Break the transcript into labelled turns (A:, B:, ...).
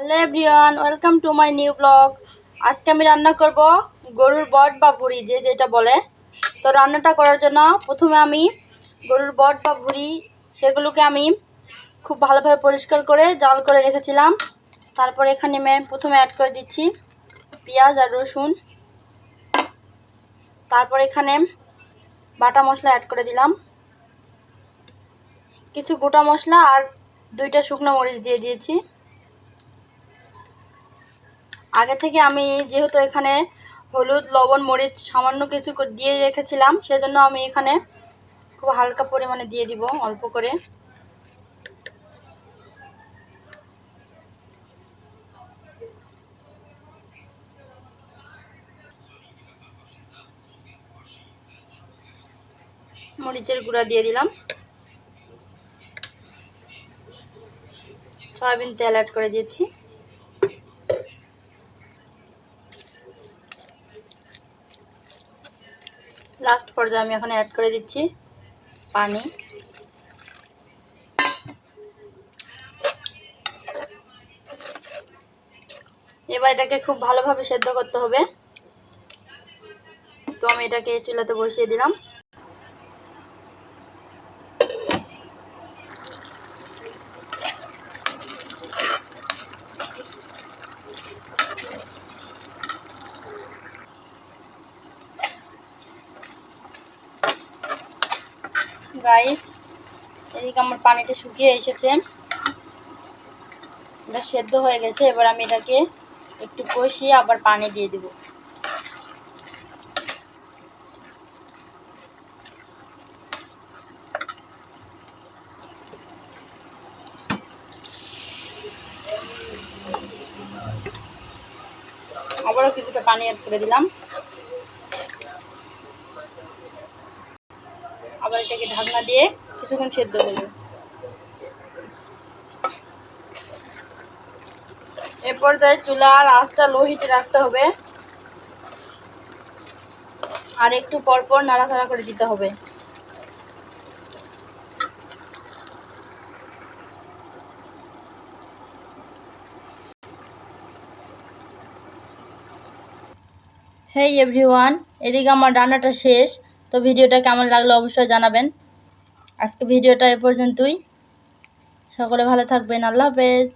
A: Hello everyone welcome to my new blog আজকে আমি রান্না করব গরুর বট বা ভুড়ি, যে যেটা বলে। তো রান্নাটা করার জন্য প্রথমে আমি গরুর বট বা ভুড়ি, সেগুলোকে আমি খুব ভালোভাবে পরিষ্কার করে জাল করে রেখেছিলাম। তারপর এখানে আমি প্রথমে অ্যাড করে দিচ্ছি পেঁয়াজ আর রসুন। তারপর এখানে বাটা মশলা অ্যাড করে দিলাম। কিছু গোটা মশলা আর দুইটা শুকনো মরিচ দিয়ে দিয়েছি। আগে থেকে আমি যেহেতু এখানে হলুদ, লবণ, মরিচ সামান্য কিছু দিয়ে রেখেছিলাম, সেজন্য আমি এখানে খুব হালকা পরিমাণে দিয়ে দিব, অল্প করে। মরিচের গুঁড়া দিয়ে দিলাম। সয়াবিন তেল অ্যাড করে দিয়েছি। লাস্ট পর্যায়ে আমি এখন অ্যাড করে দিচ্ছি পানি। এবার এটাকে খুব ভালোভাবে সেদ্ধ করতে হবে। তো আমি এটাকে চুলাতে বসিয়ে দিলাম। গাইস এদিকে আমার পানিটা শুকিয়ে এসেছে। এটা সেদ্ধ হয়ে গেছে, এবার আমি এটাকে একটু কষিয়ে আবার পানি দিয়ে দেব। আবারও কিছুটা পানি অ্যাড করে দিলাম। আবার এটাকে ঢাকনা দিয়ে কিছুক্ষণ সেদ্ধ করব। এ পর্যায়ে চুলার আঁচটা লো হিটে রাখতে হবে। আর একটু পরপর নাড়াচাড়া করে দিতে হবে। হেই এভরিওয়ান এদিকে আমার রান্নাটা শেষ। তো ভিডিওটা কেমন লাগল অবশ্যই জানাবেন। আজকে ভিডিওটা এ পর্যন্তই। সকলে ভালো থাকবেন। আল্লাহ হাফেজ।